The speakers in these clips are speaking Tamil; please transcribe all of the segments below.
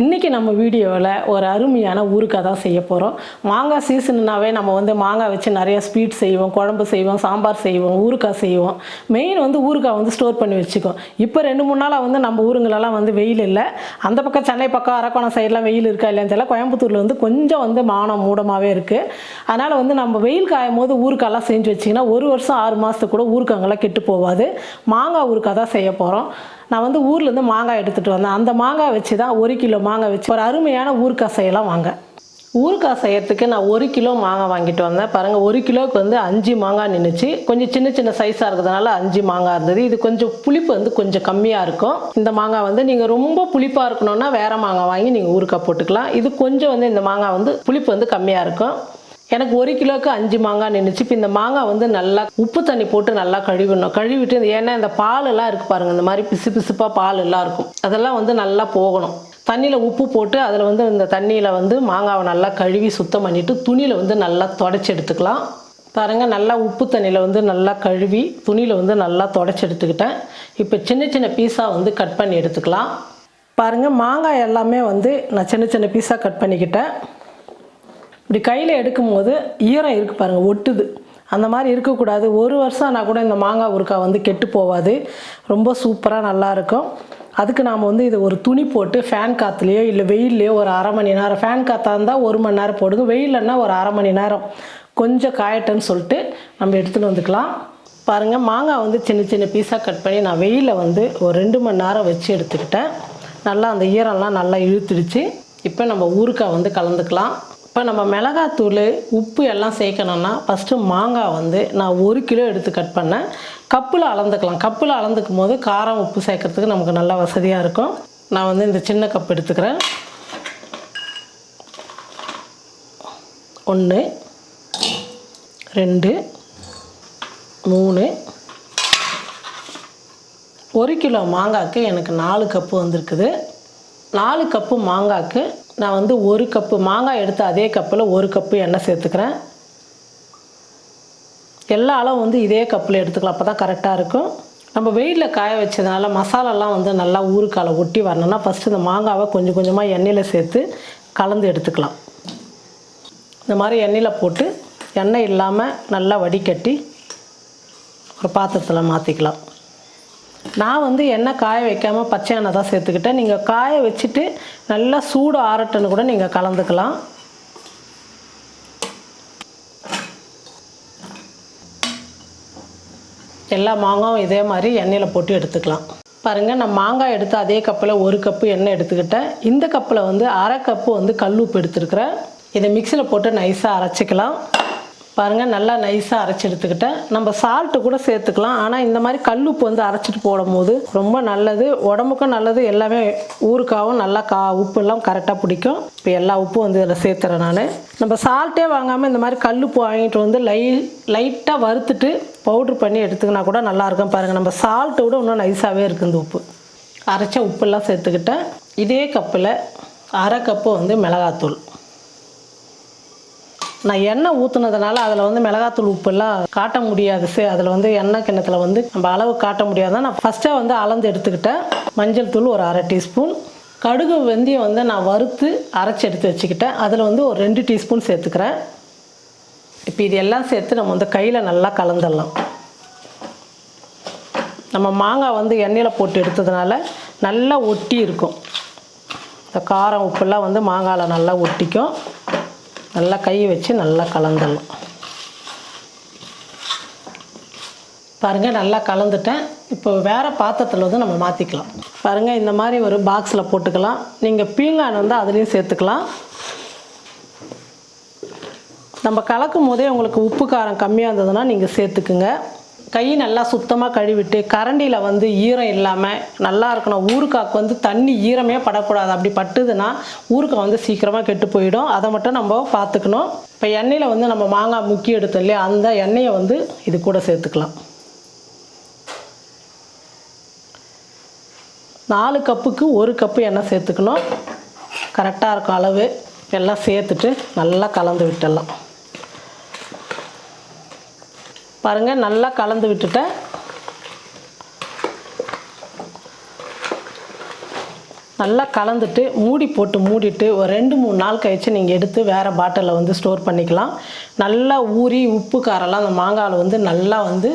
இன்றைக்கி நம்ம வீடியோவில் ஒரு அருமையான ஊறுக்காய் தான் செய்ய போகிறோம் மாங்காய் சீசனுனாவே நம்ம வந்து மாங்காய் வச்சு நிறைய ஸ்வீட் செய்வோம் குழம்பு செய்வோம் சாம்பார் செய்வோம் ஊறுக்காய் செய்வோம். மெயின் வந்து ஊறுகாய் வந்து ஸ்டோர் பண்ணி வச்சுக்கோம். இப்போ ரெண்டு மூணு நாளாக வந்து நம்ம ஊருங்களெல்லாம் வந்து வெயில் இல்லை. அந்த பக்கம் சென்னை பக்கம் அரக்கோணம் சைட்லாம் வெயில் இருக்கா இல்லையான்னு தெரியல. கோயம்புத்தூரில் வந்து கொஞ்சம் வந்து மானம் மூடமாகவே இருக்குது அதனால் வந்து நம்ம வெயில் காயும் போது ஊறுகாயெல்லாம் செஞ்சு வச்சிங்கன்னா ஒரு வருஷம் ஆறு மாதத்துக்கு கூட ஊறுகாயெல்லாம் கெட்டு போகாது. மாங்காய் ஊறுகாய் தான் செய்ய போகிறோம் நான் வந்து ஊர்லேருந்து மாங்காய் எடுத்துகிட்டு வந்தேன். அந்த மாங்காய் வச்சு தான் ஒரு கிலோ மாங்காய் வச்சு ஒரு அருமையான ஊறுகாய் செய்யலாம் வாங்க. ஊறுகாய் செய்யறதுக்கு நான் ஒரு கிலோ மாங்காய் வாங்கிட்டு வந்தேன். பாருங்கள் ஒரு கிலோவுக்கு வந்து அஞ்சு மாங்காய் நின்றுச்சு கொஞ்சம் சின்ன சின்ன சைஸாக இருக்கிறதுனால அஞ்சு மாங்காய் இருந்தது. இது கொஞ்சம் புளிப்பு வந்து கொஞ்சம் கம்மியாக இருக்கும். இந்த மாங்காய் வந்து நீங்கள் ரொம்ப புளிப்பாக இருக்கணும்னா வேறு மாங்காய் வாங்கி நீங்கள் ஊறுகாய் போட்டுக்கலாம். இது கொஞ்சம் வந்து இந்த மாங்காய் வந்து புளிப்பு வந்து கம்மியாக இருக்கும். எனக்கு ஒரு கிலோவுக்கு அஞ்சு மாங்காய் நின்றுச்சு இப்போ இந்த மாங்காய் வந்து நல்லா உப்பு தண்ணி போட்டு நல்லா கழுவிடணும். கழுவிட்டு ஏன்னா இந்த பால் எல்லாம் இருக்கு பாருங்க இந்த மாதிரி பிசு பிசுப்பாக பால் எல்லாம் இருக்கும். அதெல்லாம் வந்து நல்லா போகணும். தண்ணியில் உப்பு போட்டு அதில் வந்து இந்த தண்ணியில் வந்து மாங்காவை நல்லா கழுவி சுத்தம் பண்ணிவிட்டு துணியில் வந்து நல்லா தொடச்சி எடுத்துக்கலாம். பாருங்க நல்லா உப்பு தண்ணியில் வந்து நல்லா கழுவி துணியில் வந்து நல்லா தொடச்சி எடுத்துக்கிட்டேன். இப்போ சின்ன சின்ன பீஸாக வந்து கட் பண்ணி எடுத்துக்கலாம். பாருங்கள் மாங்காய் எல்லாமே வந்து நான் சின்ன சின்ன பீஸாக கட் பண்ணிக்கிட்டேன். இப்படி கையில் எடுக்கும்போது ஈரம் இருக்குது பாருங்கள் ஒட்டுது. அந்த மாதிரி இருக்கக்கூடாது. ஒரு வருஷம் ஆனால் கூட இந்த மாங்காய் ஊறுக்காய் வந்து கெட்டு போகாது ரொம்ப சூப்பராக நல்லாயிருக்கும் அதுக்கு நாம் வந்து இதை ஒரு துணி போட்டு ஃபேன் காற்றுலையோ இல்லை வெயில்லையோ ஒரு அரை மணி நேரம் ஃபேன் காற்றா இருந்தால் ஒரு மணி நேரம் போடுங்க. வெயில்லன்னா ஒரு அரை மணி நேரம். கொஞ்சம் காயட்டன்னு சொல்லிட்டு நம்ம எடுத்துகிட்டு வந்துக்கலாம். பாருங்கள் மாங்காய் வந்து சின்ன சின்ன பீஸாக கட் பண்ணி நான் வெயிலில் வந்து ஒரு ரெண்டு மணி நேரம் வச்சு எடுத்துக்கிட்டேன். நல்லா அந்த ஈரம்லாம் நல்லா இழுத்துடுச்சு. இப்போ நம்ம ஊறுக்காய் வந்து கலந்துக்கலாம். இப்போ நம்ம மிளகாத்தூள் உப்பு எல்லாம் சேர்க்கணுன்னா ஃபஸ்ட்டு மாங்காய் வந்து நான் ஒரு கிலோ எடுத்து கட் பண்ணேன். கப்பில் அளந்துக்கலாம். கப்பில் அளந்துக்கும் போது காரம் உப்பு சேர்க்கறதுக்கு நமக்கு நல்லா வசதியாக இருக்கும். நான் வந்து இந்த சின்ன கப் எடுத்துக்கிறேன். ஒன்று ரெண்டு மூணு. ஒரு கிலோ மாங்காய்க்கு எனக்கு நாலு கப்பு வந்திருக்குது. நாலு கப்பு மாங்காய்க்கு நான் வந்து ஒரு கப்பு மாங்காய் எடுத்த அதே கப்பில் ஒரு கப்பு எண்ணெய் சேர்த்துக்கிறேன். எல்லா அளவும் வந்து இதே கப்பில் எடுத்துக்கலாம். அப்போ தான் கரெக்டாக இருக்கும். நம்ம வெயிலில் காய வச்சதுனால மசாலாலாம் வந்து நல்லா ஊறுக்காலை ஒட்டி வரணும்னா ஃபஸ்ட்டு இந்த மாங்காவை கொஞ்சம் கொஞ்சமாக எண்ணெயில் சேர்த்து கலந்து எடுத்துக்கலாம். இந்த மாதிரி எண்ணெயில் போட்டு எண்ணெய் இல்லாமல் நல்லா வடிகட்டி ஒரு பாத்திரத்தில் மாற்றிக்கலாம் நான் வந்து எண்ணெய் காய வைக்காமல் பச்சை எண்ணெய் தான் சேர்த்துக்கிட்டேன். நீங்கள் காய வச்சுட்டு நல்லா சூடு ஆறட்டுன்னு கூட நீங்கள் கலந்துக்கலாம். எல்லா மாங்காயும் இதே மாதிரி எண்ணெயில் போட்டு எடுத்துக்கலாம். பாருங்கள் நான் மாங்காய் எடுத்து அதே கப்பில் ஒரு கப்பு எண்ணெய் எடுத்துக்கிட்டேன். இந்த கப்பில் வந்து அரை கப்பு வந்து கல் உப்பு எடுத்துருக்குறேன். இதை மிக்சியில் போட்டு நைஸாக அரைச்சிக்கலாம். பாருங்கள் நல்லா நைஸாக அரைச்சி எடுத்துக்கிட்டேன். நம்ம சால்ட்டு கூட சேர்த்துக்கலாம். ஆனால் இந்த மாதிரி கல் உப்பு வந்து அரைச்சிட்டு போடும்போது ரொம்ப நல்லது. உடம்புக்கும் நல்லது. எல்லாமே ஊறுக்காவும் நல்லா கா உப்பெல்லாம் கரெக்டாக பிடிக்கும். இப்போ எல்லா உப்பும் வந்து இதில் சேர்த்துறேன் நான். நம்ம சால்ட்டே வாங்காமல் இந்த மாதிரி கல் உப்பு வாங்கிட்டு வந்து லை லைட்டாக வறுத்துட்டு பவுட்ரு பண்ணி எடுத்துக்கினா கூட நல்லாயிருக்கும் பாருங்கள் நம்ம சால்ட்டை விட இன்னும் நைஸாகவே இருக்குது இந்த உப்பு. அரைச்ச உப்பெல்லாம் சேர்த்துக்கிட்டேன். இதே கப்பில் அரை கப்பு வந்து மிளகாத்தூள். நான் எண்ணெய் ஊற்றுனதுனால அதில் வந்து மிளகாத்தூள் உப்பெல்லாம் காட்ட முடியாது அதில் வந்து எண்ணெய் கிண்ணத்தில் வந்து நம்ம அளவு காட்ட முடியாதான் நான் ஃபஸ்ட்டாக வந்து அளந்து எடுத்துக்கிட்டேன். மஞ்சள் தூள் ஒரு அரை டீஸ்பூன். கடுகு வெந்தயம் வந்து நான் வறுத்து அரைச்சி எடுத்து வச்சுக்கிட்டேன். அதில் வந்து ஒரு ரெண்டு டீஸ்பூன் சேர்த்துக்கிறேன். இப்போ இது எல்லாம் சேர்த்து நம்ம வந்து கையில் நல்லா கலந்துடலாம். நம்ம மாங்காய் வந்து எண்ணெயில் போட்டு எடுத்ததுனால நல்லா ஒட்டி இருக்கும். இந்த காரம் உப்பெல்லாம் வந்து மாங்காயில் நல்லா ஒட்டிக்கும். நல்லா கை வச்சு நல்லா கலந்துடணும். பாருங்கள் நல்லா கலந்துட்டேன். இப்போ வேறு பாத்திரத்தில் வந்து நம்ம மாற்றிக்கலாம் பாருங்கள் இந்த மாதிரி ஒரு பாக்ஸில் போட்டுக்கலாம். நீங்கள் பீங்கான் வந்து அதுலேயும் சேர்த்துக்கலாம். நம்ம கலக்கும் போதே உங்களுக்கு உப்பு காரம் கம்மியாக இருந்ததுன்னா நீங்கள் சேர்த்துக்குங்க. கை நல்லா சுத்தமாக கழுவிட்டு கரண்டியில் வந்து ஈரம் இல்லாமல் நல்லா இருக்கணும். ஊறுகாய்க்கு வந்து தண்ணி ஈரமே படக்கூடாது. அப்படி பட்டுதுன்னா ஊறுகாய் வந்து சீக்கிரமாக கெட்டு போயிடும். அதை மட்டும் நம்ம பார்த்துக்கணும். இப்போ எண்ணெயில் வந்து நம்ம மாங்காய் முக்கி எடுத்தோம் இல்லையா அந்த எண்ணெயை வந்து இது கூட சேர்த்துக்கலாம். நாலு கப்புக்கு ஒரு கப்பு எண்ணெய் சேர்த்துக்கணும். கரெக்டாக இருக்கும் அளவு. எல்லாம் சேர்த்துட்டு நல்லா கலந்து விட்டுடலாம். பாருங்கள் நல்லா கலந்து விட்டுட்டேன். நல்லா கலந்துட்டு மூடி போட்டு மூடிட்டு ஒரு ரெண்டு மூணு நாள் கழிச்சு நீங்கள் எடுத்து வேறு பாட்டிலில் வந்து ஸ்டோர் பண்ணிக்கலாம். நல்லா ஊறி உப்பு காரெல்லாம் அந்த மாங்காயில் வந்து நல்லா வந்து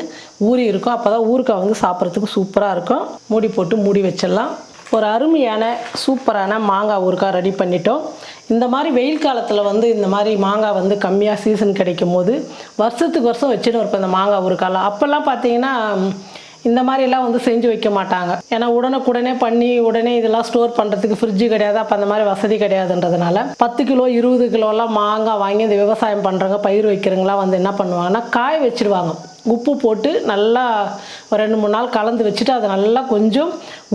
ஊறி இருக்கும். அப்போ தான் ஊறுகாய் வந்து சாப்பிட்றதுக்கு சூப்பராக இருக்கும். மூடி போட்டு மூடி வச்சிடலாம். ஒரு அருமையான சூப்பரான மாங்காய் ஊறுகாய் ரெடி பண்ணிட்டோம். இந்த மாதிரி வெயில் காலத்தில் வந்து இந்த மாதிரி மாங்காய் வந்து கம்மியாக சீசன் கிடைக்கும் போது வருஷத்துக்கு வருஷம் வச்சுட்டு இருப்போம் இந்த மாங்காய் ஒரு காலம். அப்போல்லாம் பார்த்தீங்கன்னா இந்த மாதிரிலாம் வந்து செஞ்சு வைக்க மாட்டாங்க. ஏன்னா உடனுக்குடனே பண்ணி உடனே இதெல்லாம் ஸ்டோர் பண்ணுறதுக்கு ஃப்ரிட்ஜு கிடையாது. அப்போ அந்த மாதிரி வசதி கிடையாதுன்றதுனால பத்து கிலோ இருபது கிலோலாம் மாங்காய் வாங்கி இந்த விவசாயம் பண்ணுறவங்க பயிர் வைக்கிறவங்களாம் வந்து என்ன பண்ணுவாங்கன்னா காய வச்சிருவாங்க. உப்பு போட்டு நல்லா ஒரு ரெண்டு மூணு நாள் கலந்து வச்சுட்டு அதை நல்லா கொஞ்சம்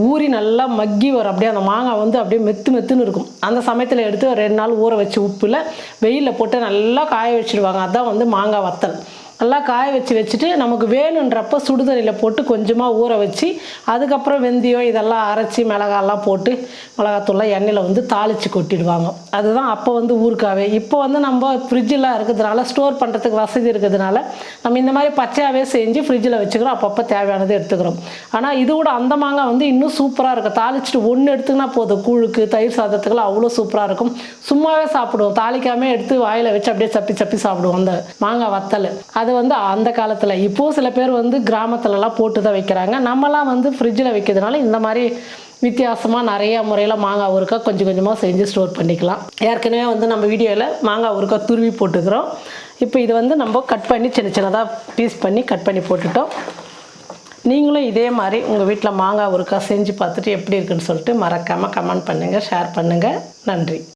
ஊறி நல்லா மக்கி வரும். அப்படியே அந்த மாங்காய் வந்து அப்படியே மெத்து மெத்துன்னு இருக்கும். அந்த சமயத்தில் எடுத்து ரெண்டு நாள் ஊற வச்சு உப்பில் வெயிலில் போட்டு நல்லா காய வச்சிடுவாங்க அதுதான் வந்து மாங்காய் வத்தல். நல்லா காய வச்சு வச்சுட்டு நமக்கு வேணுன்றப்ப சுடுதண்ணியில் போட்டு கொஞ்சமாக ஊற வச்சு அதுக்கப்புறம் வெந்தயம் இதெல்லாம் அரைச்சி மிளகாலாம் போட்டு மிளகாத்தூள்லாம் எண்ணெயில் வந்து தாளித்து கொட்டிடுவாங்க. அதுதான் அப்போ வந்து ஊருக்காவே இப்போ வந்து நம்ம ஃப்ரிட்ஜெலாம் இருக்கிறதுனால ஸ்டோர் பண்ணுறதுக்கு வசதி இருக்கிறதுனால நம்ம இந்த மாதிரி பச்சையாகவே செஞ்சு ஃப்ரிட்ஜில் வச்சுக்கிறோம். அப்பப்போ தேவையானதை எடுத்துக்கிறோம். ஆனால் இது கூட அந்த மாங்காய் வந்து இன்னும் சூப்பராக இருக்கும். தாளிச்சிட்டு ஒன்று எடுத்துக்கினா போதும். கூழுக்கு தயிர் சாதத்துக்குலாம் அவ்வளோ சூப்பராக இருக்கும். சும்மாவே சாப்பிடுவோம். தாளிக்காமல் எடுத்து வாயில் வச்சு அப்படியே சப்பி சப்பி சாப்பிடுவோம் அந்த மாங்காய் வத்தல். அது வந்து அந்த காலத்தில். இப்போது சில பேர் வந்து கிராமத்துலலாம் போட்டு தான் வைக்கிறாங்க. நம்மலாம் வந்து ஃப்ரிட்ஜில் வைக்கிறதுனால இந்த மாதிரி வித்தியாசமாக நிறைய முறையில் மாங்காய் ஊறுக்காய் கொஞ்சம் கொஞ்சமாக செஞ்சு ஸ்டோர் பண்ணிக்கலாம். ஏற்கனவே வந்து நம்ம வீடியோவில் மாங்காய் ஊறுக்காய் துருவி போட்டுக்கிறோம். இப்போ இது வந்து நம்ம கட் பண்ணி சின்ன சின்னதாக பீஸ் பண்ணி கட் பண்ணி போட்டுட்டோம். நீங்களும் இதே மாதிரி உங்கள் வீட்டில் மாங்காய் ஊறுக்காய் செஞ்சு பார்த்துட்டு எப்படி இருக்குன்னு சொல்லிட்டு மறக்காமல் கமெண்ட் பண்ணுங்கள் ஷேர் பண்ணுங்கள் நன்றி.